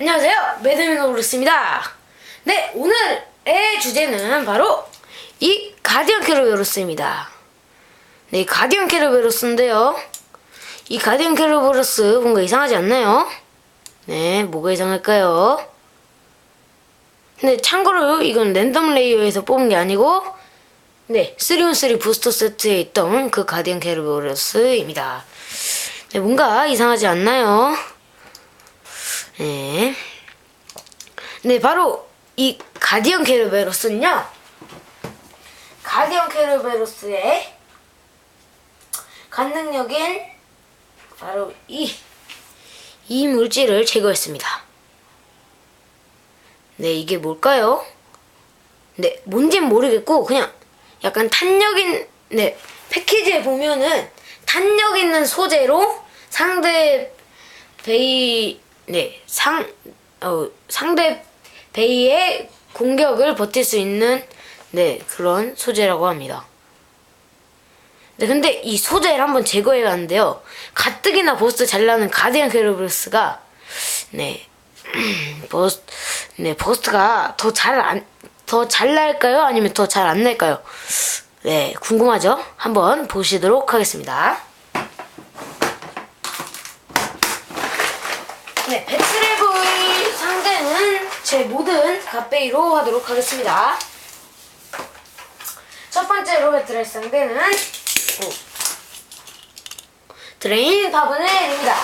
안녕하세요. 매드미노브루스입니다. 네, 오늘의 주제는 바로 이 가디언 캐러베로스입니다. 네, 가디언 캐러베로스인데요. 이 가디언 캐러베로스 뭔가 이상하지 않나요? 네, 뭐가 이상할까요? 근데 참고로 이건 랜덤 레이어에서 뽑은 게 아니고 네, 3on3 부스터 세트에 있던 그 가디언 캐러베로스입니다. 네, 뭔가 이상하지 않나요? 네. 네, 바로 이 가디언 캐르베로스는요. 가디언 캐르베로스의 간능력인 바로 이, 이 물질을 제거했습니다. 네, 이게 뭘까요? 네, 뭔진 모르겠고, 그냥 약간 탄력 있는, 네, 패키지에 보면은 탄력 있는 소재로 상대 베이, 네, 상, 어, 상대 베이의 공격을 버틸 수 있는, 네, 그런 소재라고 합니다. 네, 근데 이 소재를 한번 제거해 봤는데요. 가뜩이나 버스트 잘 나는 가디언 캐러브스가, 네, 버스, 네, 버스트가 더 잘 안, 더 잘 날까요? 아니면 더 잘 안 날까요? 네, 궁금하죠? 한번 보시도록 하겠습니다. 네, 배틀레브의 상대는 제 모든 갓베이로 하도록 하겠습니다. 첫 번째로 배틀의 상대는 오, 드레인 바브넬입니다.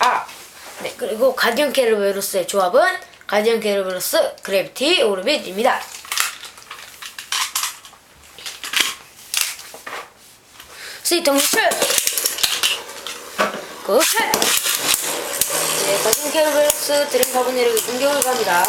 아, 네, 그리고 가디언 캐르베로스의 조합은 가디언 캐르베로스 그래비티 오르빗입니다. 스위통 슛! 굿! 네, 가디언 캐르베로스 드레인 바브넬에게 공격을 갑니다.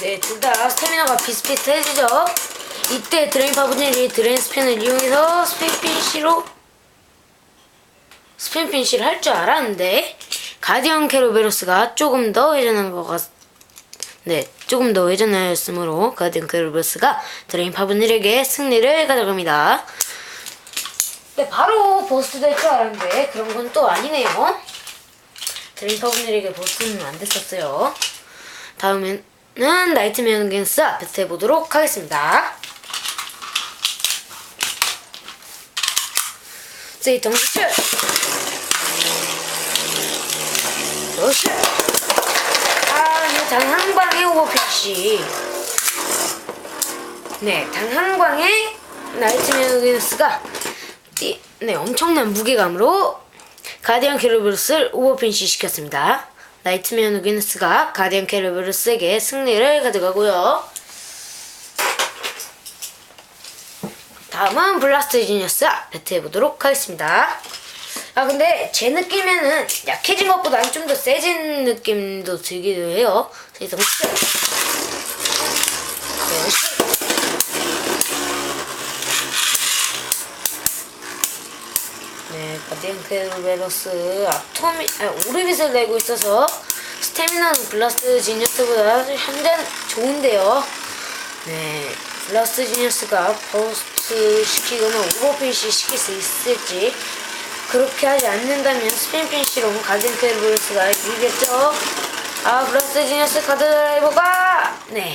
네, 둘 다 스태미나가 비슷비슷해지죠? 이때 드레인 파브넬이 드레인 스핀을 이용해서 스핀 피니쉬로 스핀 피니쉬를 할 줄 알았는데 가디언 캐로베로스가 조금 더 회전한 것 같... 네, 조금 더 회전하였으므로 가디언 캐로베로스가 드레인 파브넬에게 승리를 가져갑니다. 네, 바로 보스 될 줄 알았는데 그런 건 또 아니네요. 드레인 파브넬에게 보스는 안 됐었어요. 다음엔 는 나이트메어 겐스 앞에서 해보도록 하겠습니다. 세이통 슛! 러쉬! 아, 네, 단한 방에 오버피시. 네, 단한 나이트메어 겐스가 띠- 네, 엄청난 무게감으로 가디언 캐로브루스를 오버핀시 시켰습니다. 나이트메어 누기누스가 가디언 캐로브루스에게 승리를 가져가고요. 다음은 블라스트 지니어스 배트해보도록 하겠습니다. 아 근데 제 느낌에는 약해진 것보다는 좀 더 세진 느낌도 들기도 해요. 그래서 네, 네, 가디언 캐르베로스 아토미, 아, 오르빗을 내고 있어서 스태미나는 블라스트 지니어스보다 현재는 좋은데요. 네, 블라스트 지니어스가 버스트 시키거나 오버핏이 시킬 수 있을지 그렇게 하지 않는다면 스핀 핀시로 가디언 캐르베로스가 이기겠죠. 아, 블라스트 지니어스 카드 드라이버가 네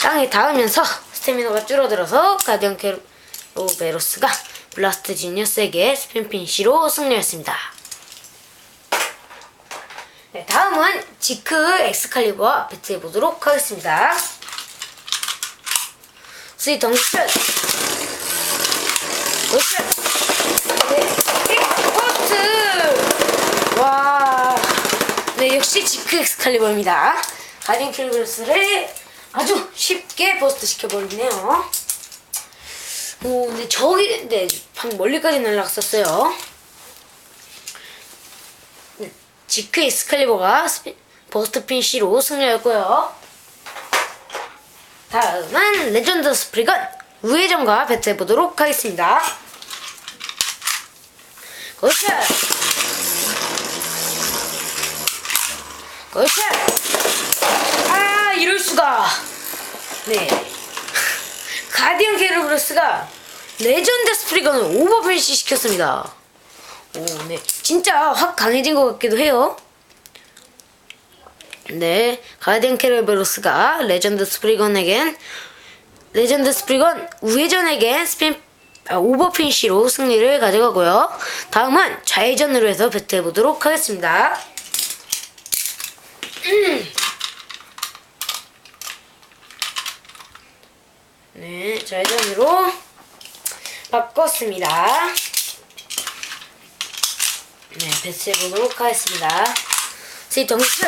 땅에 닿으면서 스태미너가 줄어들어서 가디언 캐르베로스가 블라스트 지니어스에게 스핀핀시로 승리했습니다. 네, 다음은 지크 엑스칼리버와 배트해보도록 하겠습니다. 킥포트! 와, 네, 역시 지크 엑스칼리버입니다. 가디언 킬브스를 아주 쉽게 버스트 시켜버리네요. 오, 근데 저기, 네, 방 멀리까지 날라갔었어요. 네, 지크 엑스칼리버가 버스트 핀 C로 승리했고요. 다음은 레전드 스프리건 우회전과 배틀해보도록 하겠습니다. 고샷! 고샷! 아, 이럴수가! 네. 가디언 캐르브러스가 레전드 스프리건을 오버필시 시켰습니다. 오, 네. 진짜 확 강해진 것 같기도 해요. 네, 가디언 캐르베로스가 레전드 스프리건에겐 레전드 스프리건 우회전에겐 스핀 아, 오버핀시로 승리를 가져가고요. 다음은 좌회전으로 해서 배틀해 보도록 하겠습니다. 음. 네, 좌회전으로 바꿨습니다. 네, 배치해 보도록 하겠습니다. 스위트홈스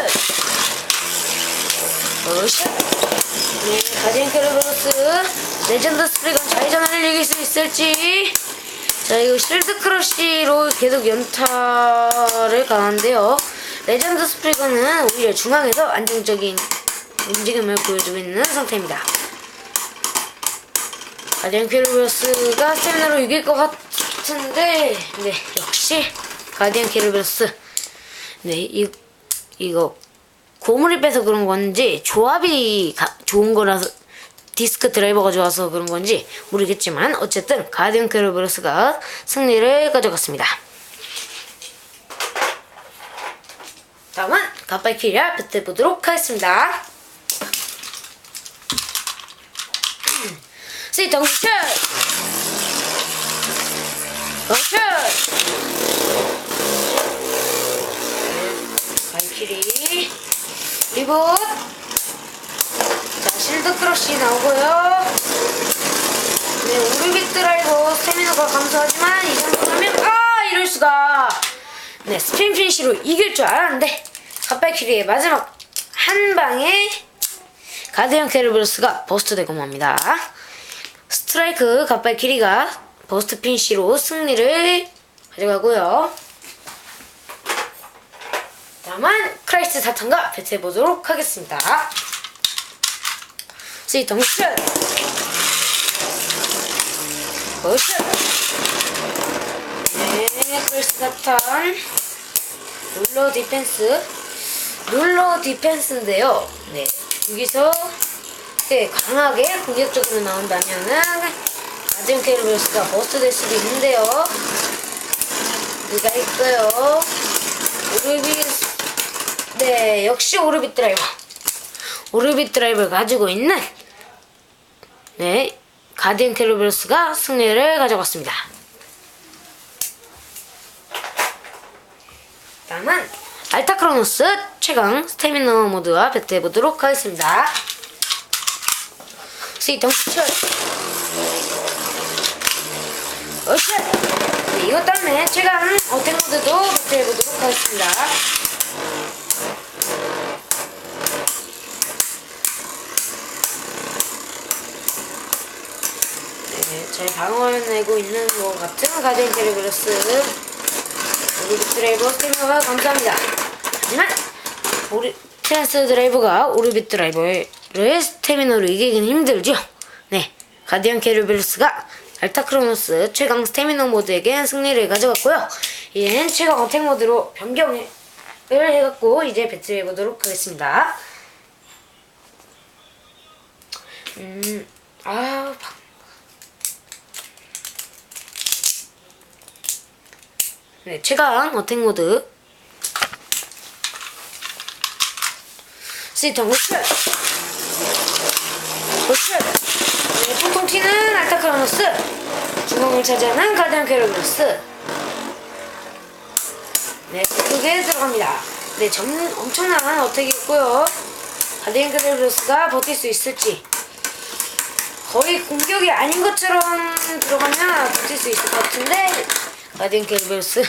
어샷 네, 가디언 캐르베로스 레전드 스프리건 좌회전을 이길 수 있을지 자, 이거 실드 크러쉬로 계속 연타를 가는데요. 레전드 스프리건은 오히려 중앙에서 안정적인 움직임을 보여주고 있는 상태입니다. 가디언 캐르베로스가 스태미나로 이길 것 같은데 네, 역시 가디언 캐르베로스 네, 이, 이거 고무를 빼서 그런 건지 조합이 가- 좋은 거라서 디스크 드라이버가 좋아서 그런 건지 모르겠지만 어쨌든 가디언 캐르베로스가 승리를 가져갔습니다. 다음은 가파이키리아 배틀 보도록 하겠습니다. 슛! 슛! 발키리 리봇 자 실드 크러쉬 나오고요. 네 오르빗 드라이버 스태미너가 감소하지만 이 정도면 아 이럴 수가. 네 스핀 피니시로 이길 줄 알았는데 갓발키리의 마지막 한 방에 가드형 캐르브로스가 버스트 되고 맙니다. 스트라이크 갓발키리가 버스트 피니시로 승리를 가져가고요 다만 크라이스트 사탄과 배틀해보도록 하겠습니다. 슛! 슛! 네, 크라이스트 사탄 롤러 디펜스 롤러 디펜스인데요. 네, 여기서 네, 강하게 공격적으로 나온다면은 가디언 캐리버스가 버스트 될 수도 있는데요. 누가 있어요? 오르빗 네 역시 오르빗 드라이버. 오르빗 드라이버를 가지고 있는 네 가디언 캐르베로스가 승리를 가져갔습니다. 다음은 알타크로노스 최강 스태미너 모드와 배틀해보도록 하겠습니다. 슛 어쉣 네, 이것 때문에 최강 어택 모드도 배틀해보도록 하겠습니다 네, 잘 방어해내고 있는 것 같은 가디언 캐리브러스 우리 드라이버 스태미너가 감사합니다. 하지만 우리 트랜스 드라이버가 오르빗 드라이버를 스태미너로 이기기는 힘들죠. 네, 가디언 캐리브러스가 알타크로노스 최강 스태미너 모드에게 승리를 가져갔고요. 이제는 최강 어택 모드로 변경을 해갖고 이제 배틀해보도록 하겠습니다. 음, 아, 방- 네, 최강 어택 모드. 시청 우측. 우측. 네, 통통 튀는 알타크로노스. 중앙을 차지하는 가디언 캐로브로스. 네, 그게 들어갑니다. 네, 점, 엄청난 어택이 있고요. 가디언 캐로브로스가 버틸 수 있을지. 거의 공격이 아닌 것처럼 들어가면 버틸 수 있을 것 같은데 가디언 캐르베로스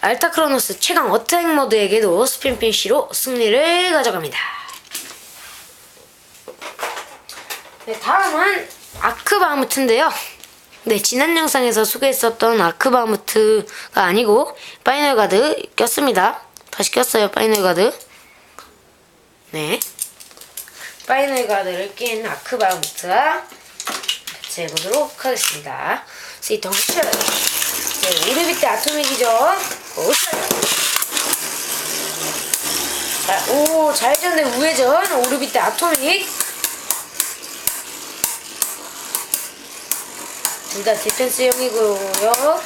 알타크로노스 최강 어택 모드에게도 스핀 피시로 승리를 가져갑니다. 네, 다음은 아크바무트인데요. 네, 지난 영상에서 소개했었던 아크바무트가 아니고 파이널 가드 꼈습니다. 다시 꼈어요, 파이널 가드. 네. 파이널 가드를 낀 아크바운트와 배치해보도록 하겠습니다. 세이턴 슈 네, 오르비트 아토믹이죠. 오, 자, 오, 잘전된 우회전, 오르비트 아토믹. 둘 다 디펜스형이고요.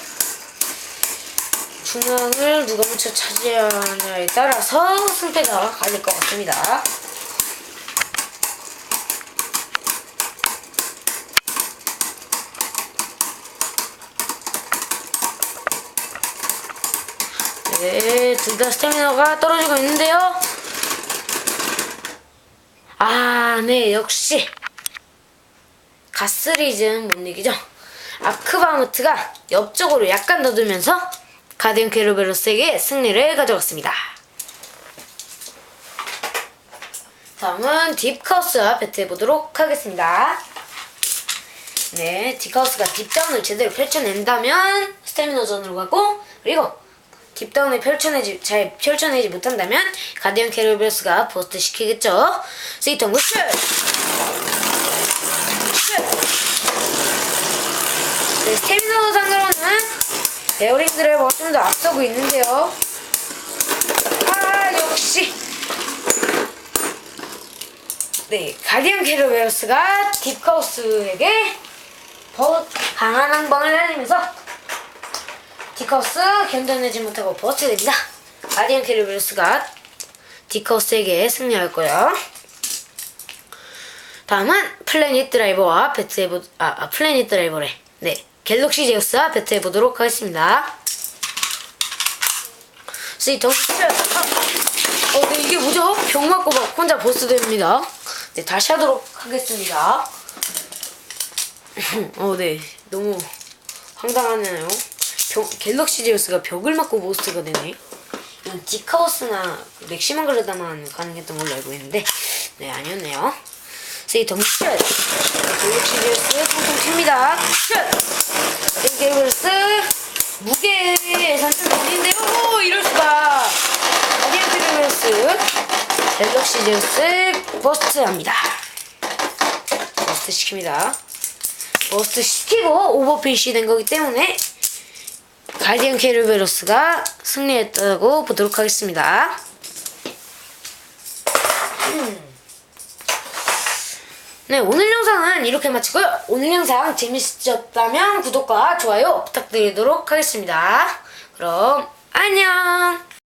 중앙을 누가 먼저 차지하느냐에 따라서 승패가 갈릴 것 같습니다. 다 스태미너가 떨어지고 있는데요. 아, 네, 역시. 가스리즈는 못 이기죠. 아크바무트가 옆쪽으로 약간 더 두면서 가디언 케르베로스에게 승리를 가져갔습니다. 다음은 딥카우스와 배트해보도록 하겠습니다. 네, 딥카우스가 딥다운을 제대로 펼쳐낸다면 스태미너전으로 가고 그리고 딥다운을 펼쳐내지 잘 펼쳐내지 못한다면 가디언 케르베로스가 버스트 시키겠죠. 세이턴 구슈! 네, 스태미너 상으로는 베어링 드라이버가 좀더 앞서고 있는데요. 아, 역시. 네, 가디언 캐러베어스가 딥카우스에게 더 강한 한 방을 날리면서 딥카우스 견뎌내지 못하고 버텨냅니다. 가디언 캐러베어스가 딥카우스에게 승리할 거예요. 다음은 플래닛 드라이버와 배트해보 아, 아 플래닛 드라이버래. 네, 갤럭시 제우스와 배트해보도록 하겠습니다. 쓰이 덩크 어, 네 이게 뭐죠? 병 맞고 막 혼자 보스 됩니다. 네, 다시 하도록 하겠습니다. 어, 네, 너무 황당하네요. 병, 갤럭시 제우스가 벽을 맞고 보스가 되네. 이건 디카오스나 맥시멈 그레다만 가능했던 걸로 알고 있는데, 네, 아니었네요. 세이 덩크 슛! 갤럭시 제우스 통통 칩니다. 슛! 게이블스 무게에선 좀 밀린데요. 오, 이럴 수가. 가디언 트리블스 갤럭시 제우스 버스트 합니다. 버스트 시킵니다. 버스트 시키고 오버핏이 된 거기 때문에 가디언 캐르베로스가 승리했다고 보도록 하겠습니다. 네, 오늘 영상은 이렇게 마치고요. 오늘 영상 재밌으셨다면 구독과 좋아요 부탁드리도록 하겠습니다. 그럼 안녕!